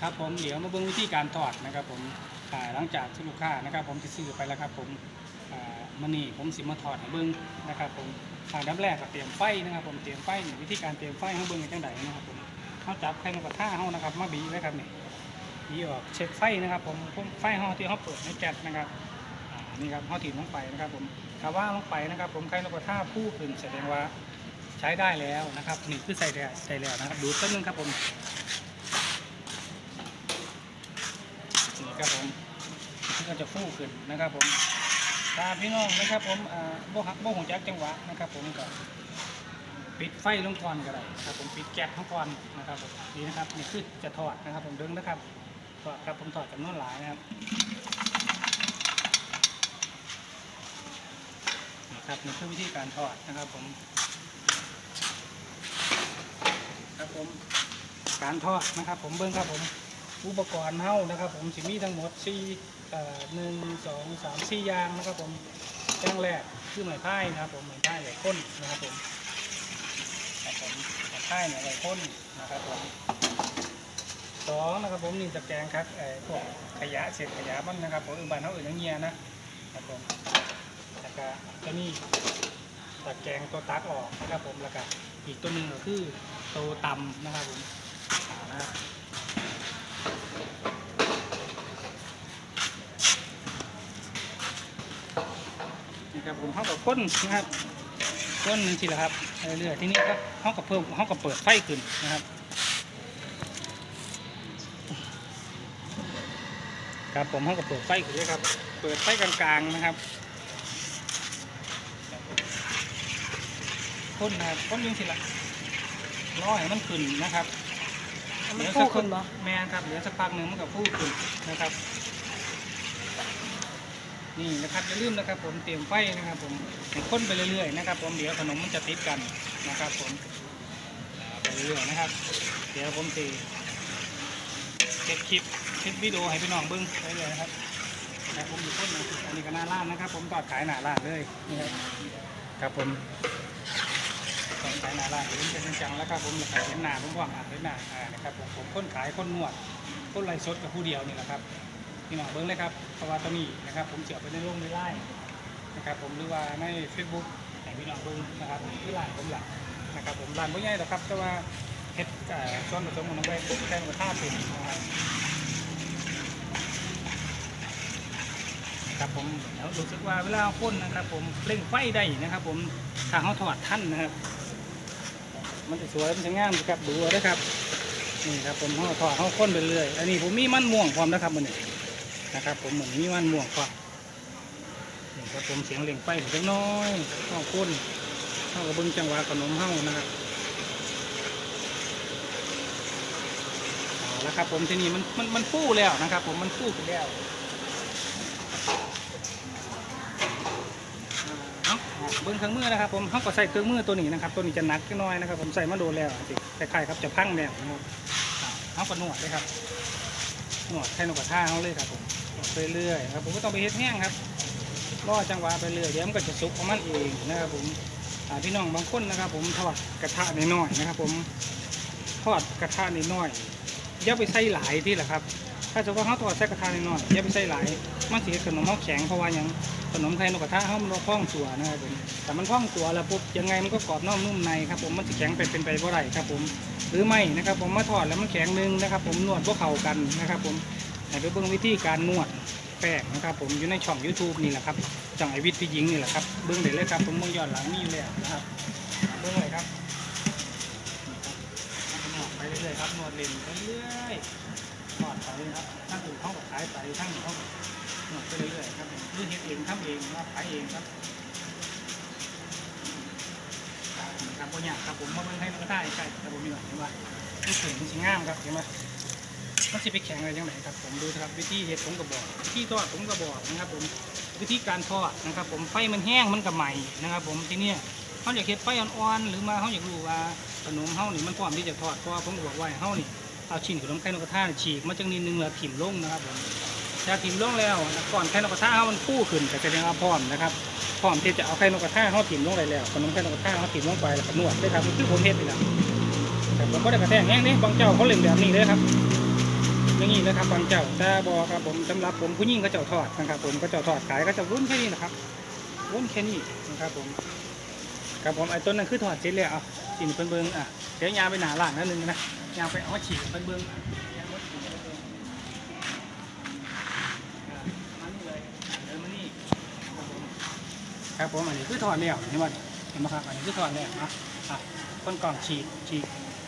ครับผมเดี๋ยวมาเบิ่งวิธีการทอดนะครับผมหลังจากที่ลูกค้านะครับ ผมจะซื้อไปแล้วครับ ผมมันนี่ผมสิมาทอดให้เบิ่งนะครับ ผมอ่าดับแรกก็เตรียมไฟนะครับ ผมเตรียมไฟวิธีการเตรียมไฟให้เบิ่งกันจังไดนะครับผมเขาจับไข่นกกระทาเฮานะครับ มาบีไว้ครับนี่บีออกเช็คไฟนะครับ ผมไฟเฮาที่เขาเปิดในแก๊สนะครับนี่ครับเฮาถิ่มลงไปนะครับ ผมถ้าว่าลงไปนะครับ ผมไข่นกกระทาผู้ขึ้นแสดงว่าใช้ได้แล้วนะครับนี่คือใส่ได้ใส่แล้วนะครับดูสักนึงครับผม ครับผมมันก็จะฟูขึ้นนะครับผมตาพี่น้องนะครับผมอ่าบ่ฮักบ่หูจักจังหวะนะครับ ผมก็ปิดไฟลงก่อนก็ได้ครับ ผมปิดแก๊สลงก่อนนะครับผมนี่นะครับนี่คือจะทอดนะครับ ผมดึงนะครับทอดครับผมทอดจำนวนหลายนะครับนี่ครับนี่คือวิธีการทอดนะครับผมครับผมการทอดนะครับผมเบิ้งครับผม อุปกรณ์เฮานะครับ ผมสิมีทั้งหมด4หนึ่งสองสามสี่อย่างนะครับผมอย่างแรกคือไม้พายนะครับ ผมไม้พายไหลข้นนะครับผมไม้พายเนี่ยไหลข้นนะครับผมสองนะครับผมนี่ตะแกรงครับไอ้พวกขยะเศษขยะมันนะครับผมอื่นบ้านเขาอื่นอยังเงียนะครับผมแล้วก็จะมีตะแกรงตัวตักออกนะครับผมแล้วก็อีกตัวหนึ่งก็คือตัวตำนะครับผมนะครับ ครับผมเขากับก้นนะครับก้นสิละครับเรื่อยๆที่นี่ก็เขากับเพิ่มเขากับเปิดไฟขึ้นนะครับครับผมเขากับเปิดไฟขึ้นเลยครับ เปิดไฟกลางๆนะครับก้นนะครับก้นยังสิละร้อยมันขึ้นนะครับมันเดี๋ยวฟูสักขึ้นบ่แม่นครับเดี๋ยวสักพักหนึ่งมันกับฟูขึ้นนะครับ นี่นะครับอย่าลืมนะครับผมเตรียมไฟนะครับผมให้ข้นไปเรื่อยๆนะครับ ผมเดี๋ยวขนมมันจะติดกันนะครับ ผมไปเรื่อยๆนะครับ เดี๋ยวผมตีเก็บคลิปคลิปวิดีโอให้พี่น้องเบิ้งไปเลยนะครับนะครับผมอยู่ต้นนะอันนี้ก็หน้าร้านนะครับ ผมตอดขายหน้าร้านเลยนี่ครับครับผมตอดขายหน้าร้านเห็นเป็นจังแล้วครับผมขายเห็นหน้าผมว่าอ่านเห็นหน้าอ่านะครับผมผมคนขายคนนวดคนไล่สดกับผู้เดียวนี่แหละครับ พี่น้องเบิ้งเลยครับเพราะว่าตัวนี้นะครับ ผมเสียบไปในโลกในไลน์นะครับผมหรือว่าใน Facebook ให้พี่น้องเบิ้งนะครับที่ร้านผมหลักนะครับผมร้านไม่ใหญ่หรอกครับแต่ว่าเฮ็ดเอ่อส่วนผสมของน้ำแดงแค่หมดท่าเป็นนะครับครับผมแล้วรู้สึกว่าเวลาคนนะครับ ผมเร่งไฟได้นะครับ ผมถ้าเขาถอดท่านนะครับ มันจะสวยมันจะงามครับดูเอาเด้อครับนี่ครับผมเขาถอดเขาค้นไปเรื่อยอันนี้ผมมีมันม่วงความนะครับมันนี่ นะครับ ผมเหมือนมีมันม่วงควานี่ครับผมเสียงเล่งไฟเล็กน้อยเข้าค้นเข้ากับเบิ้งจังหวะขนมเฮ้านะครับเอาละครับผมที่นี้มันมันมันฟูแล้วนะครับ ผมมันฟูขึ้นแล้วเอาเบิ้งเครื่องมือนะครับผมเขาก็ใส่เครื่องมือตัวนี้นะครับ ตัวนี้จะหนักน้อยนะครับ ผมใส่มาโดนแล้วสิคล้ายๆครับจะพังแล้วนะครับเอากระหนวดเลยครับนวดแค่นกกระท่าเขาเลยครับผม ไปเรื่อยครับผมก็ต้องไปเฮ็ดแห้งครับรอจังหวะไปเรื่อยเดี๋ยวมันก็จะสุกของมันเองนะครับผมพี่น้องบางคนนะครับ ผมทอดกระทะน้อยๆนะครับ ผมทอดกระทะน้อยๆอย่าไปใส่หลายที่แหละครับ ถ้าจะว่าเขาทอดใส่กระทะน้อยๆอย่าไปใส่หลายมันเฮ็ดขนมเขาแข็งเพราะว่าหยังขนมไทยนกกระทะเขามันบ่พองตัวนะครับผมแต่มันพองตัวแล้วปุ๊บยังไงมันก็กรอบนอกนุ่มในครับผมมันจะแข็งเป็นเป็นไปบ่ได้ครับ ผมหรือไม่นะครับ ผมมาทอดแล้วมันแข็งหนึงนะครับ ผมนวดพวกเข่ากันนะครับ ผม ให้ไปเบิ่งวิธีการนวดแป้งนะครับ ผมอยู่ในช่อง YouTube นี่แหละครับจังไอวิทย์พี่หญิงนี่แหละครับเบิ่งได้เลยครับ ผมเบิ่งย้อนหลังมีอยู่แล้วนะครับเบิ่งเลยครับนวดไปเรื่อยๆครับนวดเล่นไปเรื่อยทอดไปครับทั้งอื่นเขาก็ขายไปทั้งอื่นเขาก็นวดไปเรื่อยๆครับผมคือเฮ็ดเองทำเองว่าขายเองครับครับผมอยากครับผมมาเบิ่งให้มันก็ได้ใช่ครับผมมีหน่อยเห็นว่ามันถึงมันสิงามครับเห็นไหม มันสิไปแข่งอะไรยังไงครับผมดูนะครับวิธีเห็ดผมกระบอกวิธีทอดผมกระบอกนะครับ ผมวิธีการทอดนะครับผมไฟมันแห้งมันกับใหม่นะครับ ผมทีเนี้ยเขาอยากเห็ดไฟอ่อนๆหรือมาเขาอยากรู้ว่าขนมเขานี่มันพร้อมที่จะทอดเพราะผมก็บอกว่าให้เขานี่เอาชิ้นขนมไข่นกกระทานี่ฉีกมาจังนิดนึงแล้วถิ่มลงนะครับผมถ้าถิ่มลงแล้วก่อนไข่นกกระทาเขามันฟูขึ้นก็จะเรียกว่าพร้อมนะครับพร้อมที่จะเอาไข่นกกระทาเขาถิ่มลงไปแล้วขนมไข่นกกระทาเขาถิ่มลงไปแล้วก็นวดด้วยครับคือผมเห็ดนี่แหละแต่ผมก็ได้กระแทกแห้งนี่บางเจ้าเขาเล่นแบบนี้เลยครับ อย่างนี้นะครับบางเจ้าแต่บอครับผมสำหรับผมผู้หญิงก็เจ้าทอดนะครับ ผมก็เจ้าทอดขายก็จะรุ่นแค่นี้นะครับรุ่นแค่นี้นะครับผมครับผมไอ้ต้นนั้นคือทอดเสร็จแล้วเอากินเพิ่นเบิ่งอะเดี๋ยวยาไปหนาหลางนั่นนึงนะยาไปเอาฉีกเพิ่นเบิ่งอะยางมาฉีกเบิ่งครับผมอันนี้คือทอดแล้วเห็นไหมเห็นไหมครับอันนี้คือทอดแล้วนะอะคนกล่องฉีกฉีก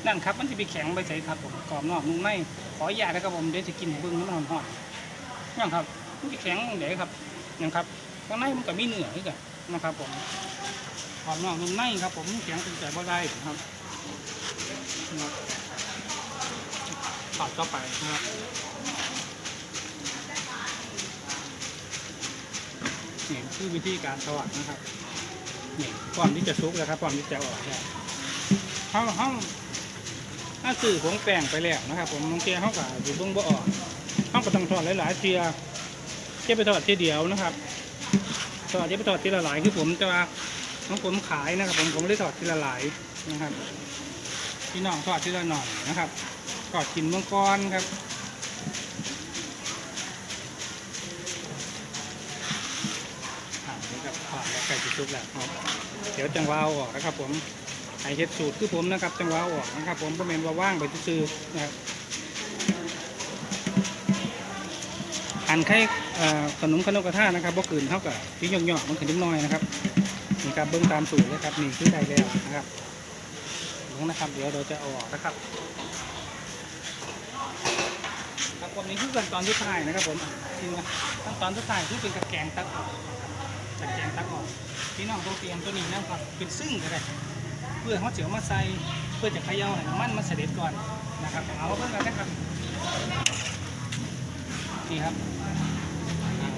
นั่นครับมันจะไปแข็งไปใส่ครับผมกรอบนอกนุ่มในขออนุญาตนะครับผมเดี๋ยวจะกินให้เบิ้งมันหอมหอมๆยังครับมันจะแข็งเดี๋ยวครับยังครับข้างในมันก็มีเหนือด้วยกันนะครับผมกรอบนอกนุ่มในครับ ผมแข็งเป็นใจบ่ได้ครับนะครับทอดต่อไปนะครับนี่คือวิธีการทอดนะครับนี่ก่อนที่จะซุกนะครับก่อนที่จะออกเนี่ยห้องห้อง ถ้าสื่อผงแป้งไปแล้วนะครับผมบางทีเขาก็อยู่เบื้องบ่ออกเขาก็ต้องทอดหลายๆเทียเทียไปทอดทีเดียวนะครับทอดเทียไปทอดทีละหลายคือผมจะว่าของผมขายนะครับ ผมผมไม่ได้ทอดทีละหลายนะครับพี่น้องทอดทีละหน่อยนะครับทอดกินเมื่อก่อนครับอ่านี่ครับทอดแล้วไก่จุกแล้วเดี๋ยวจังหวะเอาออกนะครับผม ไอเฮ็ดสูตรคือผมนะครับจังหวะออกนะครับ ผมก็เมนว่าว่างไปซื้อนะครับอันไข่ขนมขนมกระทะนะครับบ่ขืนเท่ากับที่ย่องๆมันขึ้นนิดหน้อยนะครับนี่ครับเบื้องตามสูตรเลยครับนี่คือได้แล้วนะครับเดี๋ยวนะครับเดี๋ยวเราจะเอาออกนะครับครับผมนี่คือขั้นตอนที่ถ่ายนะครับ ผมจริงว่าขั้นตอนที่ถ่ายคือเป็นกระแกงตักออกกระแกงตักออกพี่น้องต้องเตรียมตัวนี้นะครับเป็นซึ่งก็ได้ พื่อเขาเจียวมาใส่เพื่อจะเขย่าให้น้ำมันมันเสด็จก่อนนะครับเอาเพิ่มกันนะครับนี่ครับ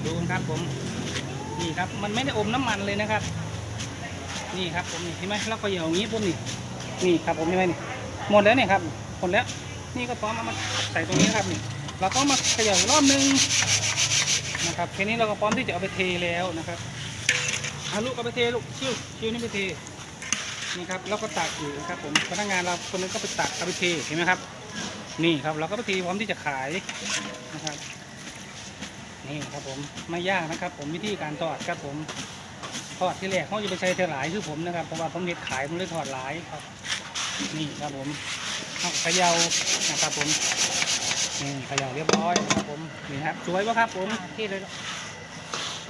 ดูครับผมนี่ครับมันไม่ได้อมน้ำมันเลยนะครับ นี่ครับผมนี่เห็นไหมเราเขย่าอย่างนี้ปุ๊บนี่นี่ครับผมเห็นไหมนี่หมดแล้วเนี่ยครับหมดแล้วนี่ก็พร้อมเอามาใส่ตรงนี้นะครับนี่เราก็มาเขย่าอีกรอบนึงนะครับแค่นี้เราก็พร้อมที่จะเอาไปเทแล้วนะครับเอาลูกเอาไปเทลูกชิวชิวนี่ไปเท นี่ครับเราก็ตักอยู่นะครับผมพนักงานเราคนนึงก็ไปตักเอาไปเทเห็นไหมครับ นี่ครับเราก็ไปเทพร้อมที่จะขายนะครับ นี่ครับผมไม่ยากนะครับ ผมวิธีการทอดครับผมทอดที่แรกเขาจะไปใช้เทหลายคือผมนะครับเพราะว่าผมเห็ดขายผมเลยทอดหลายครับ นี่ครับผมเอาขย่านะครับผมนี่เขย่าเรียบร้อยนะครับผมนี่ครับสวยปะครับผมที่เลย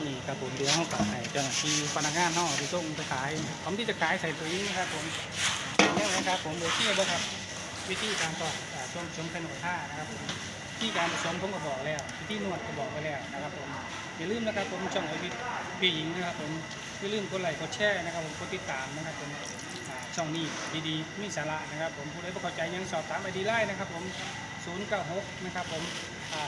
นี่ครับผมเดี๋ยวเขากลับให้เจ้าหน้าที่พนักงานเขาเอาไปส่งไปขายพร้อมที่จะขายใส่ตัวนี้นะครับผมนี่นะครับผมโดยที่นะครับ วิธีการต่อช่วงชมขนมท่านะครับผมวิธีการผสมผมก็บอกแล้ววิธีนวดก็บอกไปแล้วนะครับผมอย่าลืมนะครับผมช่องไอวิทพี่หญิงนะครับผมอย่าลืมกดไลค์กดแชร์นะครับผมกดติดตามนะครับผมช่องนี้ดีๆมีสาระนะครับ ผมผู้ใดไม่เข้าใจยังสอบถามไอดีไลน์นะครับ ผม096นะครับผม อ่า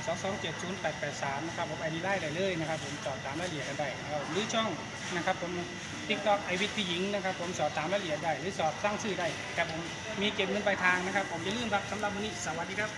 2270883นะครับผมไอดีไล่ได้เลยนะครับผมสอบถามรายละเอียดกันได้นะครับหรือช่องนะครับผม TikTok ไอวิทย์พี่หญิงนะครับผมสอบถามรายละเอียดได้ หรือสอบสร้างชื่อได้ครับผมมีเก็บเงินปลายทางนะครับ ผมอย่าลืมครับสำหรับวันนี้สวัสดีครับ